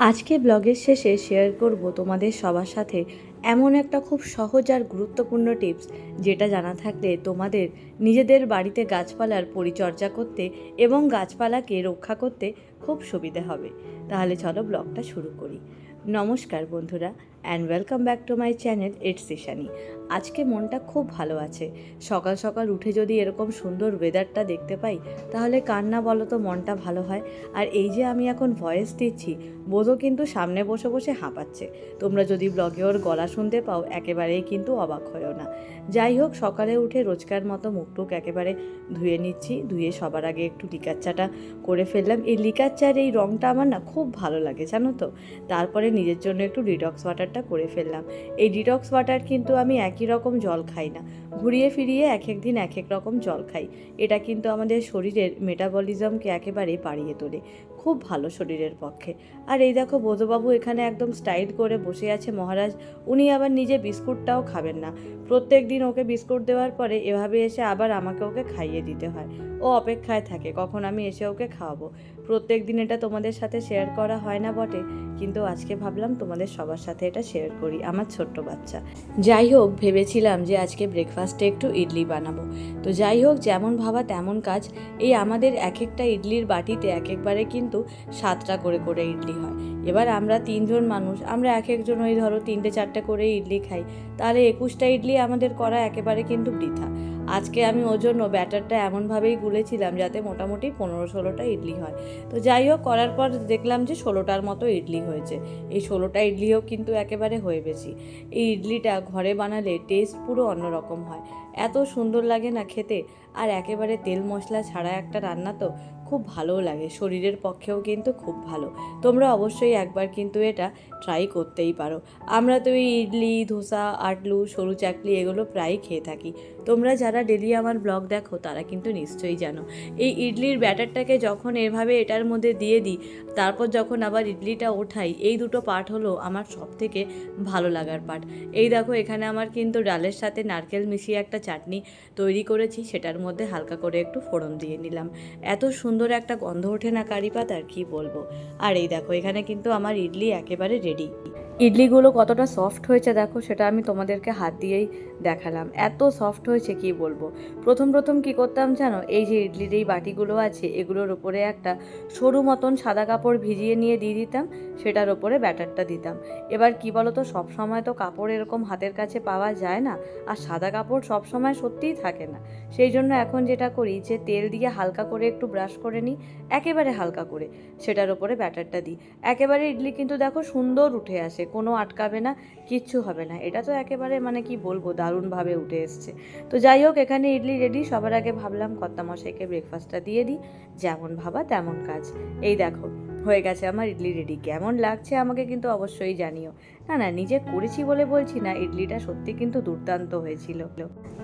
আজকে ব্লগের শেষে শেয়ার করব তোমাদের সবার সাথে এমন একটা খুব সহজ আর গুরুত্বপূর্ণ টিপস যেটা জানা থাকলে তোমাদের নিজেদের বাড়িতে গাছপালার পরিচর্যা করতে এবং গাছপালাকে রক্ষা করতে খুব সুবিধে হবে। তাহলে চলো ব্লগটা শুরু করি। নমস্কার বন্ধুরা and welcome back to my channel it's Ishani আজকে মনটা খুব ভালো আছে। সকাল সকাল উঠে যদি এরকম সুন্দর ওয়েদারটা দেখতে পাই, তাহলে কার না বলো তো মনটা ভালো হয়। আর এই যে আমি এখন ভয়েস দিচ্ছি, বোধও কিন্তু সামনে বসে বসে হাঁপাচ্ছে। তোমরা যদি ব্লগে ওর গলা শুনতে পাও, একেবারেই কিন্তু অবাক হয়েও না। যাই হোক, সকালে উঠে রোজকার মতো মুখটুক একেবারে ধুয়ে নিচ্ছি, ধুয়ে সবার আগে একটু লিকার চাটা করে ফেললাম। এই লিকার চার এই রঙটা আমার না খুব ভালো লাগে, জানো তো? তারপরে নিজের জন্য একটু ডিটক্স ওয়াটারটা করে ফেললাম। এই ডিটক্স ওয়াটার কিন্তু আমি একই রকম জল খাই না। ঘুরিয়ে ফিরিয়ে এক এক দিন এক এক রকম জল খাই। এটা কিন্তু আমাদের শরীরের মেটাবলিজমকে একেবারে বাড়িয়ে তোলে। খুব ভালো শরীরের পক্ষে। আর এই দেখো বোধবাবু এখানে একদম স্টাইল করে বসে আছে মহারাজ। উনি আবার নিজে বিস্কুটটাও খাবেন না। প্রত্যেক দিন ওকে বিস্কুট দেওয়ার পরে এভাবে এসে আবার আমাকে ওকে খাইয়ে দিতে হয়। ও অপেক্ষায় থাকে, কখন আমি এসে ওকে খাওয়াবো। প্রত্যেক দিন এটা তোমাদের সাথে শেয়ার করা হয় না বটে। কিন্তু আজকে ভাবলাম তোমাদের সবার সাথে এটা শেয়ার করি, আমার ছোট্ট বাচ্চা। যাই হোক, ভেবেছিলাম যে আজকে ব্রেকফাস্টে একটু ইডলি বানাবো। তো যাই হোক, যেমন ভাবা তেমন কাজ। এই আমাদের এক একটা ইডলির বাটিতে এক একবারে কিন্তু সাতটা করে করে ইডলি হয়। এবার আমরা তিনজন মানুষ, আমরা এক একজন ওই ধরো তিনটে চারটে করে ইডলি খাই। তাহলে একুশটা ইডলি আমাদের করা একেবারে কিন্তু বৃথা। আজকে আমি ওর জন্য ব্যাটারটা এমনভাবেই গুলেছিলাম যাতে মোটামুটি পনেরো ষোলোটা ইডলি হয়। তো যাই হোক, করার পর দেখলাম যে ষোলোটার মতো ইডলি হয়েছে। এই ষোলোটা ইডলিও কিন্তু একেবারে হয়ে বেশি এই ইডলিটা ঘরে বানালে টেস্ট পুরো অন্যরকম হয়। এত সুন্দর লাগে না খেতে। আর একেবারে তেল মশলা ছাড়া একটা রান্না তো খুব ভালোও লাগে। শরীরের পক্ষেও কিন্তু খুব ভালো। তোমরা অবশ্যই একবার কিন্তু এটা ট্রাই করতেই পারো। আমরা তো ওই ইডলি, ধোসা, আটলু, সরু চাকলি এগুলো প্রায়ই খেয়ে থাকি। তোমরা যারা ডেলি আমার ব্লগ দেখো, তারা কিন্তু নিশ্চয়ই জানো। এই ইডলির ব্যাটারটাকে যখন এভাবে এটার মধ্যে দিয়ে দিই, তারপর যখন আবার ইডলিটা ওঠাই, এই দুটো পার্ট হলো আমার সব থেকে ভালো লাগার পার্ট। এই দেখো, এখানে আমার কিন্তু ডালের সাথে নারকেল মিশিয়ে একটা চাটনি তৈরি করেছি, সেটার মধ্যে হালকা করে একটু ফোড়ন দিয়ে নিলাম। এত সুন্দর একটা গন্ধ ওঠে না কারি পাতার, কি বলব? আর এই দেখো, এখানে কিন্তু আমার ইডলি একেবারে রেডি ইডলিগুলো কতটা সফট হয়েছে দেখো, সেটা আমি তোমাদেরকে হাত দিয়েই দেখালাম। এত সফট হয়েছে, কি বলব? প্রথম প্রথম কি করতাম জানো? এই যে ইডলির এই বাটিগুলো আছে, এগুলোর ওপরে একটা সরু মতন সাদা কাপড় ভিজিয়ে নিয়ে দিয়ে দিতাম, সেটার ওপরে ব্যাটারটা দিতাম। এবার কি বলো তো সব সময় তো কাপড় এরকম হাতের কাছে পাওয়া যায় না, আর সাদা কাপড় সব সময় সত্যিই থাকে না। সেই জন্য এখন যেটা করি, যে তেল দিয়ে হালকা করে একটু ব্রাশ করে নিই, একেবারে হালকা করে, সেটার ওপরে ব্যাটারটা দিই। একেবারে ইডলি কিন্তু দেখো সুন্দর উঠে আসে কোনো আটকাবে না, কিচ্ছু হবে না। এটা তো একেবারে মানে কি বলব, দারুণভাবে উঠে এসছে। তো যাই হোক, এখানে ইডলি রেডি সবার আগে ভাবলাম কর্তামশাইকে ব্রেকফাস্টটা দিয়ে দিই। যেমন ভাবা, তেমন কাজ। এই দেখো, হয়ে গেছে আমার ইডলি রেডি কেমন লাগছে আমাকে কিন্তু অবশ্যই জানিও। না না, নিজে করেছি বলে বলছি না, ইডলিটা সত্যি কিন্তু দুর্দান্ত হয়েছিল।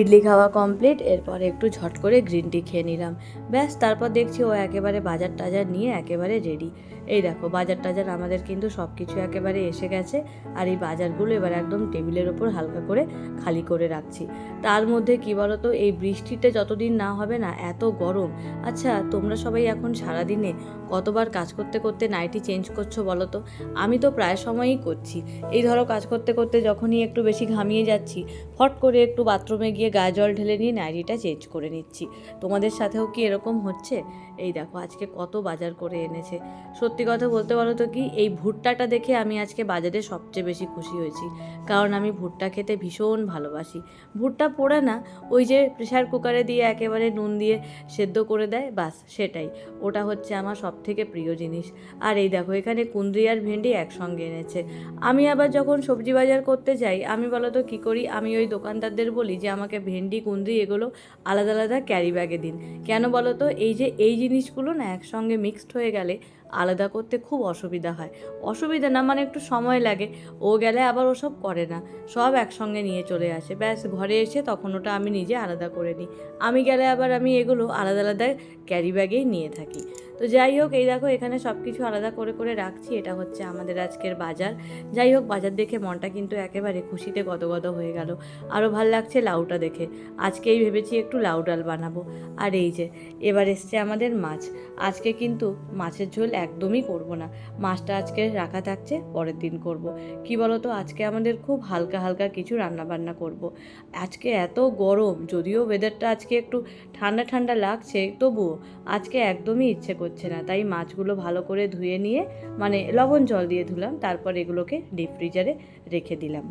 ইডলি খাওয়া কমপ্লিট এরপর একটু ঝট করে গ্রিন টি খেয়ে নিলাম। ব্যাস, তারপর দেখছি ও একেবারে বাজার টাজার নিয়ে একেবারে রেডি এই দেখো বাজার টাজার আমাদের কিন্তু সব কিছু একেবারে এসে গেছে আর এই বাজারগুলো এবার একদম টেবিলের ওপর হালকা করে খালি করে রাখছি। তার মধ্যে কি বলতো, এই বৃষ্টিতে যতদিন না হবে না, এত গরম। আচ্ছা তোমরা সবাই এখন সারাদিনে কতবার কাজ করতে করতে নাইটি চেঞ্জ করছ বলো তো? আমি তো প্রায় সময়ই করছি। এই ধরো কাজ করতে করতে যখনই একটু বেশি ঘামিয়ে যাচ্ছি, ফট করে একটু বাথরুমে গিয়ে গায়ে জল ঢেলে নিয়ে নাইটিটা চেঞ্জ করে নিচ্ছি। তোমাদের সাথেও কি এরকম হচ্ছে? এই দেখো, আজকে কত বাজার করে এনেছে। সত্যি কথা বলতে পারো তো কি? এই ভুট্টাটা দেখে আমি আজকে বাজারে সবচেয়ে বেশি খুশি হয়েছি। কারণ আমি ভুট্টা খেতে ভীষণ ভালোবাসি। ভুট্টা পোড়া না, ওই যে প্রেশার কুকারে দিয়ে একেবারে নুন দিয়ে সেদ্ধ করে দেয় বাস সেটাই। ওটা হচ্ছে আমার সব থেকে প্রিয় জিনিস। আর এই দেখো, এখানে কুন্দ্রি আর ভেন্ডি একসঙ্গে এনেছে। আমি আবার যখন সবজি বাজার করতে যাই, আমি বলো তো কী করি? আমি ওই দোকানদারদের বলি যে, আমাকে ভেন্ডি কুন্দ্রি এগুলো আলাদা আলাদা ক্যারি ব্যাগে দিন। কেন বলো তো? এই যে এই জিনিসগুলো না একসঙ্গে মিক্সড হয়ে গেলে আলাদা করতে খুব অসুবিধা হয়। অসুবিধা না মানে একটু সময় লাগে। ও গেলে আবার ওসব করে না। সব একসঙ্গে নিয়ে চলে আসে। ব্যাস, ঘরে এসে তখন ওটা আমি নিজে আলাদা করে নিই। আমি গেলে আবার আমি এগুলো আলাদা আলাদা ক্যারি ব্যাগেই নিয়ে থাকি। তো যাই হোক, এই দেখো এখানে সব কিছু আলাদা করে করে রাখছি। এটা হচ্ছে আমাদের আজকের বাজার। যাই হোক, বাজার দেখে মনটা কিন্তু একেবারে খুশিতে গদগদ হয়ে গেল। আরও ভালো লাগছে লাউটা দেখে। আজকেই ভেবেছি একটু লাউ ডাল বানাবো। আর এই যে, এবার এসছে আমাদের মাছ। আজকে কিন্তু মাছের ঝোল একদমই করব না। মাছটা আজকে রাখা থাকছে, পরের দিন করব। কি বলতো, আজকে আমাদের খুব হালকা হালকা কিছু রান্না বান্না করব। আজকে এত গরম, যদিও ওয়েদারটা আজকে একটু ঠান্ডা ঠান্ডা লাগছে, তবুও আজকে একদমই ইচ্ছে করছে না। তাই মাছগুলো ভালো করে ধুয়ে নিয়ে মানে লবণ জল দিয়ে ধুলাম, তারপর এগুলোকে ডিপ ফ্রিজারে রেখে দিলাম।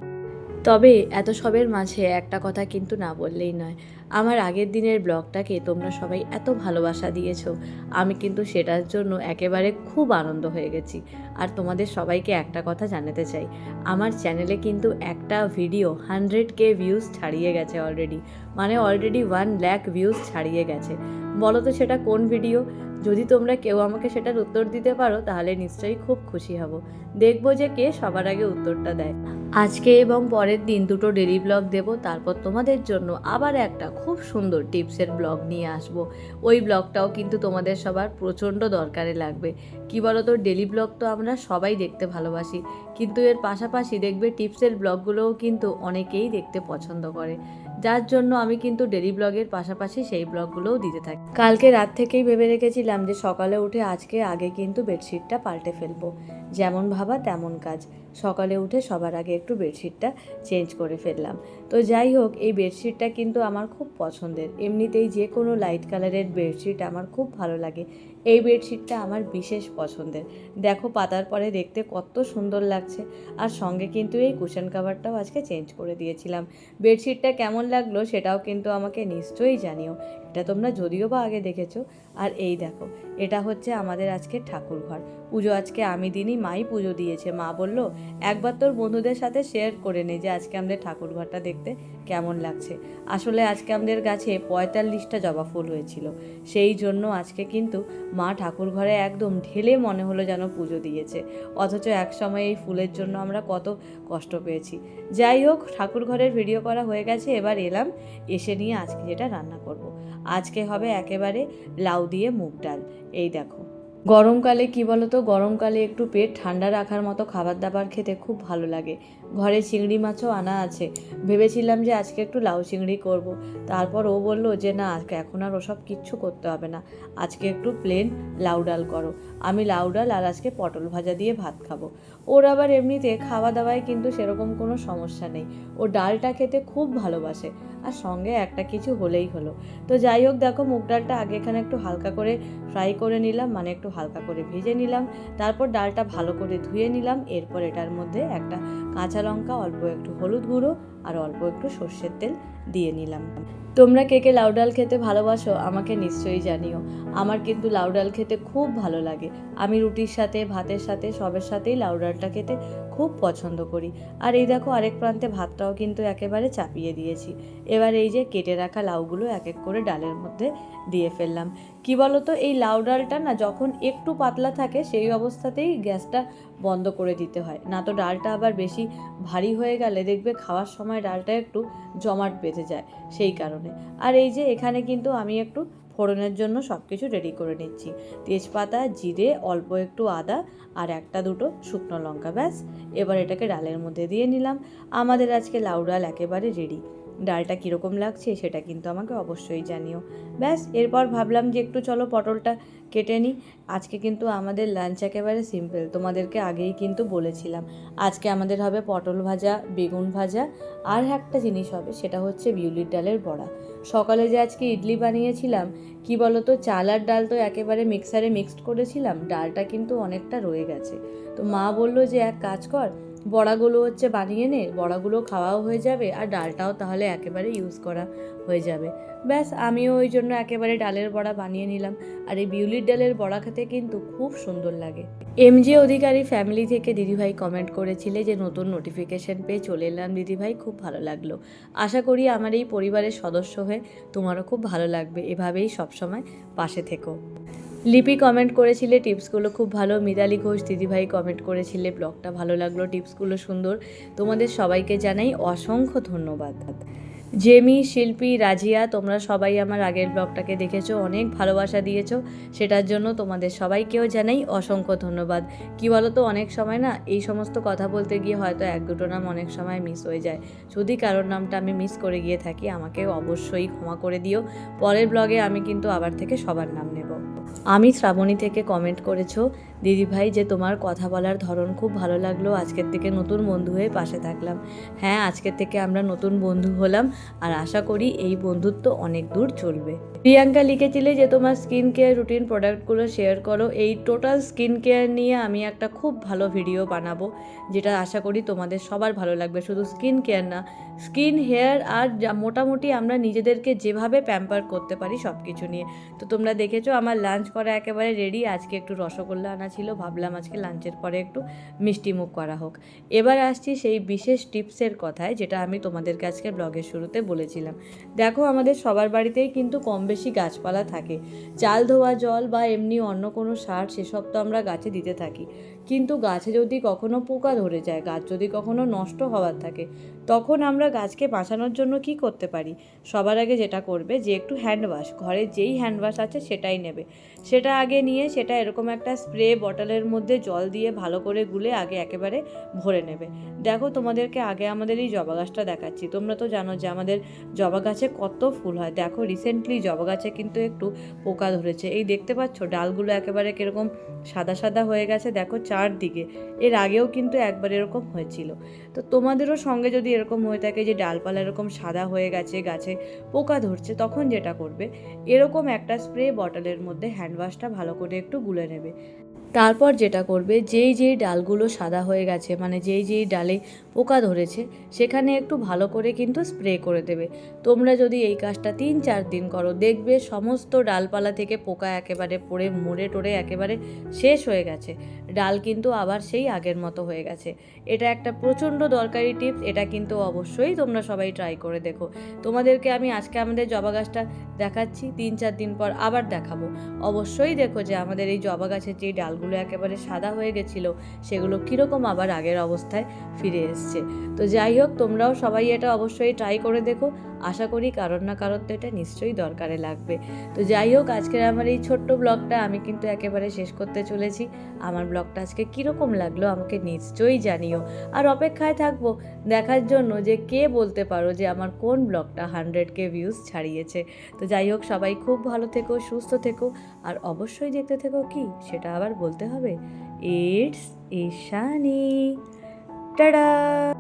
তবে এত সবের মাঝে একটা কথা কিন্তু না বললেই নয়। আমার আগের দিনের ব্লগটাকে তোমরা সবাই এত ভালোবাসা দিয়েছ, আমি কিন্তু সেটার জন্য একেবারে খুব আনন্দ হয়ে গেছি। আর তোমাদের সবাইকে একটা কথা জানাতে চাই, আমার চ্যানেলে কিন্তু একটা ভিডিও হান্ড্রেড কে ভিউজ ছাড়িয়ে গেছে অলরেডি মানে অলরেডি ওয়ান ল্যাক ভিউজ ছাড়িয়ে গেছে। বলো তো সেটা কোন ভিডিও যদি তোমরা কেউ আমাকে সেটার উত্তর দিতে পারো, তাহলে নিশ্চয়ই খুব খুশি হব। দেখব যে কে সবার আগে উত্তরটা দেয়। আজকে এবং পরের দিন দুটো ডেলি ব্লগ দেব, তারপর তোমাদের জন্য আবার একটা খুব সুন্দর টিপসের ব্লগ নিয়ে আসব। ওই ব্লগটাও কিন্তু তোমাদের সবার প্রচণ্ড দরকারে লাগবে। কি বলো তো ডেলি ব্লগ তো আমরা সবাই দেখতে ভালোবাসি, কিন্তু এর পাশাপাশি দেখবে টিপসের ব্লগগুলোও কিন্তু অনেকেই দেখতে পছন্দ করে। যার জন্য আমি কিন্তু ডেলি ব্লগের পাশাপাশি সেই ব্লগগুলোও দিতে থাকি। কালকে রাত থেকেই ভেবে রেখেছিলাম যে সকালে উঠে আজকে আগে কিন্তু বেডশিটটা পাল্টে ফেলব। যেমন ভাবা তেমন কাজ। সকালে উঠে সবার আগে একটু বেডশিটটা চেঞ্জ করে ফেললাম। তো যাই হোক, এই বেডশিটটা কিন্তু আমার খুব পছন্দের। এমনিতেই যে কোনো লাইট কালারের বেডশিট আমার খুব ভালো লাগে। এই বেডশিটটা আমার বিশেষ পছন্দের। দেখো পাতার পরে দেখতে কত সুন্দর লাগছে। আর সঙ্গে কিন্তু এই কুশন কাভারটাও আজকে চেঞ্জ করে দিয়েছিলাম। বেডশিটটা কেমন লাগল সেটাও কিন্তু আমাকে নিশ্চয়ই জানিও। এটা তোমরা যদিও বা আগে দেখেছ। আর এই দেখো, এটা হচ্ছে আমাদের আজকে ঠাকুর ঘর। পুজো আজকে আমি দিনই মাই পুজো দিয়েছে। মা বলল, একবার তোর বন্ধুদের সাথে শেয়ার করে নে যে আজকে আমাদের ঠাকুর ঘরটা দেখতে। কেমন লাগছে? আসলে আজকে আমাদের গাছে পঁয়তাল্লিশটা জবা ফুল হয়েছিল। সেই জন্য আজকে কিন্তু মা ঠাকুর ঘরে একদম ঢেলে মনে হলো যেন পুজো দিয়েছে। অথচ এক সময় এই ফুলের জন্য আমরা কত কষ্ট পেয়েছি। যাই হোক, ঠাকুর ঘরের ভিডিও করা হয়ে গেছে। এবার এলাম, এসে নিয়ে আজকে যেটা রান্না করব। আজকে হবে একেবারে লাউ দিয়ে মুগ ডাল। এই দেখো। গরমকালে কি বলতো? গরমকালে একটু পেট ঠান্ডা রাখার মতো খাবার দাবার খেতে খুব ভালো লাগে। ঘরে চিংড়ি মাছও আনা আছে। ভেবেছিলাম যে আজকে একটু লাউ চিংড়ি করব। তারপর ও বলল যে, না, আজকে এখন আর ওসব কিচ্ছু করতে হবে না। আজকে একটু প্লেন লাউ ডাল করো। আমি লাউ ডাল আর আজকে পটল ভাজা দিয়ে ভাত খাব। ওর আবার এমনিতে খাওয়া দাওয়ায় কিন্তু সেরকম কোনো সমস্যা নেই। ও ডালটা খেতে খুব ভালোবাসে। আর সঙ্গে একটা কিছু হলেই হলো। তো যাই হোক, দেখো মুগ ডালটা আগে এখানে একটু হালকা করে ফ্রাই করে নিলাম মানে একটু হালকা করে ভেজে নিলাম। তারপর ডালটা ভালো করে ধুয়ে নিলাম। এরপর এটার মধ্যে একটা কাঁচা লঙ্কা অল্প একটু হলুদ গুঁড়ো আর অল্প একটু সর্ষের তেল দিয়ে নিলাম। তোমরা কে কে লাউ ডাল খেতে ভালোবাসো আমাকে নিশ্চয়ই জানিও। আমার কিন্তু লাউ ডাল খেতে খুব ভালো লাগে। আমি রুটির সাথে, ভাতের সাথে, সবের সাথেই লাউ ডালটা খেতে খুব পছন্দ করি। আর এই দেখো আরেক প্রান্তে ভাতটাও কিন্তু একেবারে চাপিয়ে দিয়েছি। এবার এই যে কেটে রাখা লাউগুলো এক এক করে ডালের মধ্যে দিয়ে ফেললাম। কি বলতো, এই লাউ ডালটা না যখন একটু পাতলা থাকে সেই অবস্থাতেই গ্যাসটা বন্ধ করে দিতে হয়। না তো ডালটা আবার বেশি ভারী হয়ে গেলে দেখবে খাওয়ার সময় ডালটা একটু জমাট বেঁধে যায় সেই কারণে। আর এই যে এখানে কিন্তু আমি একটু ফোড়নের জন্য সব কিছু রেডি করে নিচ্ছি। তেজপাতা, জিরে, অল্প একটু আদা আর একটা দুটো শুকনো লঙ্কা ব্যাস। এবার এটাকে ডালের মধ্যে দিয়ে নিলাম। আমাদের আজকে লাউ ডাল একেবারে রেডি ডালটা কীরকম লাগছে সেটা কিন্তু আমাকে অবশ্যই জানিও। ব্যাস, এরপর ভাবলাম যে একটু চলো পটলটা কেটে নিই। আজকে কিন্তু আমাদের লাঞ্চ একেবারে সিম্পল তোমাদেরকে আগেই কিন্তু বলেছিলাম। আজকে আমাদের হবে পটল ভাজা, বেগুন ভাজা, আর একটা জিনিস হবে, সেটা হচ্ছে বিউলির ডালের বড়া। সকালে যে আজকে ইডলি বানিয়েছিলাম, কি বলতো, চাল আর ডাল তো একেবারে মিক্সারে মিক্সড করেছিলাম, ডালটা কিন্তু অনেকটা রয়ে গেছে। তো মা বলল যে এক কাজ কর বড়াগুলো হচ্ছে বানিয়ে নে, বড়াগুলো খাওয়াও হয়ে যাবে আর ডালটাও তাহলে একেবারে ইউজ করা হয়ে যাবে। ব্যাস, আমিও ওই জন্য একেবারে ডালের বড়া বানিয়ে নিলাম। আর এই বিউলির ডালের বড়া খেতে কিন্তু খুব সুন্দর লাগে। এমজে অধিকারী ফ্যামিলি থেকে দিদিভাই কমেন্ট করেছিলে যে নতুন নোটিফিকেশন পেয়ে চলে এলাম দিদিভাই, খুব ভালো লাগল। আশা করি আমার এই পরিবারের সদস্য হয়ে তোমারও খুব ভালো লাগবে। এভাবেই সবসময় পাশে থেকো। লিপি কমেন্ট করেছিলে, টিপসগুলো খুব ভালো। মিতালি ঘোষ দিদিভাই কমেন্ট করেছিলে, ব্লগটা ভালো লাগল, টিপসগুলো সুন্দর। তোমাদের সবাইকে জানাই অসংখ্য ধন্যবাদ। জেমি, শিল্পী, রাজিয়া, তোমরা সবাই আমার আগের ব্লগটাকে দেখেছ, অনেক ভালোবাসা দিয়েছ। সেটার জন্য তোমাদের সবাইকেও জানাই অসংখ্য ধন্যবাদ। কি বলো তো অনেক সময় না, এই সমস্ত কথা বলতে গিয়ে হয়তো এক দুটো নাম অনেক সময় মিস হয়ে যায়। যদি কারোর নামটা আমি মিস করে গিয়ে থাকি, আমাকে অবশ্যই ক্ষমা করে দিও। পরের ব্লগে আমি কিন্তু আবার থেকে সবার নাম নেব। আমি শ্রাবণী থেকে কমেন্ট করেছ, দিদিভাই যে তোমার কথা বলার ধরন খুব ভালো লাগল, আজকের থেকে নতুন বন্ধু হয়ে পাশে থাকলাম। হ্যাঁ আজকের থেকে আমরা নতুন বন্ধু হলাম, আর আশা করি এই বন্ধুত্ব অনেক দূর চলবে। প্রিয়াঙ্কা লিখেছিলে যে তোমার স্কিন কেয়ার রুটিন প্রোডাক্টগুলো শেয়ার করো। এই টোটাল স্কিন কেয়ার নিয়ে আমি একটা খুব ভালো ভিডিও বানাবো, যেটা আশা করি তোমাদের সবার ভালো লাগবে। শুধু স্কিন কেয়ার না স্কিন হেয়ার আর মোটামুটি আমরা নিজেদেরকে যেভাবে প্যাম্পার করতে পারি সব কিছু নিয়ে। তো তোমরা দেখেছ আমার লাঞ্চ করা একেবারে রেডি আজকে একটু রসগোল্লা আনা ছিল, ভাবলাম আজকে লাঞ্চের পরে একটু মিষ্টি মুখ করা হোক। এবার আসছি সেই বিশেষ টিপসের কথায়, যেটা আমি তোমাদেরকে আজকে ব্লগের শুরুতে বলেছিলাম। দেখো আমাদের সবার বাড়িতেই কিন্তু কম বেশি গাছপালা থাকে। চাল ধোয়া জল বা এমনি অন্য কোনো সার, সেসব তো আমরা গাছে দিতে থাকি। কিন্তু গাছে যদি কখনো পোকা ধরে যায়, গাছ যদি কখনো নষ্ট হওয়ার থাকে, তখন আমরা গাছকে বাঁচানোর জন্য কি করতে পারি? সবার আগে যেটা করবে যে একটু হ্যান্ড ওয়াশ ঘরে যেই হ্যান্ড ওয়াশ আছে সেটাই নেবে। সেটা আগে নিয়ে সেটা এরকম একটা স্প্রে বটলের মধ্যে জল দিয়ে ভালো করে গুলে আগে একেবারে ভরে নেবে। দেখো তোমাদেরকে আগে আমাদের এই জবা গাছটা দেখাচ্ছি। তোমরা তো জানো যে আমাদের জবা গাছে কত ফুল হয়। দেখো রিসেন্টলি জবা গাছে কিন্তু একটু পোকা ধরেছে। এই দেখতে পাচ্ছ? ডালগুলো একেবারে কীরকম সাদা সাদা হয়ে গেছে। দেখো চারদিকে এর আগেও কিন্তু একবার এরকম হয়েছিল। তো তোমাদেরও সঙ্গে যদি এরকম হয়ে থাকে যে ডালপালা এরকম সাদা হয়ে গেছে, গাছে পোকা ধরছে, তখন যেটা করবে? এরকম একটা স্প্রে বটলের মধ্যে হ্যান্ডওয়াশটা ভালো করে একটু গুলে নেবে। তারপর যেটা করবে, যেই যেই ডালগুলো সাদা হয়ে গেছে মানে যেই যেই ডালে পোকা ধরেছে, সেখানে একটু ভালো করে কিন্তু স্প্রে করে দেবে। তোমরা যদি এই কাজটা তিন চার দিন করো, দেখবে সমস্ত ডালপালা থেকে পোকা একেবারে পড়ে, মরে টরে একেবারে শেষ হয়ে গেছে। ডাল কিন্তু আবার সেই আগের মতো হয়ে গেছে। এটা একটা প্রচণ্ড দরকারি টিপস, এটা কিন্তু অবশ্যই তোমরা সবাই ট্রাই করে দেখো। তোমাদেরকে আমি আজকে আমাদের জবা গাছটা দেখাচ্ছি, তিন চার দিন পর আবার দেখাবো। অবশ্যই দেখো যে আমাদের এই জবা গাছের যে ডালগুলো একেবারে সাদা হয়ে গেছিল, সেগুলো কীরকম আবার আগের অবস্থায় ফিরে এসছে। তো যাই হোক, তোমরাও সবাই এটা অবশ্যই ট্রাই করে দেখো। আশা করি কারোর না কারোর তো এটা নিশ্চয়ই দরকারে লাগবে। তো যাই হোক, আজকের আমার এই ছোট্ট ব্লগটা আমি কিন্তু একেবারে শেষ করতে চলেছি। আমার ব্লগটা আজকে কীরকম লাগল আমাকে নিশ্চয়ই জানিও। আর অপেক্ষায় থাকব দেখার জন্য যে কে বলতে পারো যে আমার কোন ব্লগটা হান্ড্রেড কে ভিউজ ছাড়িয়েছে। তো যাই হোক, সবাই খুব ভালো থেকো, সুস্থ থেকো। আর অবশ্যই দেখতে থেকো কি? সেটা আবার বলতে হবে। ইটস ঈশানি। টাটা!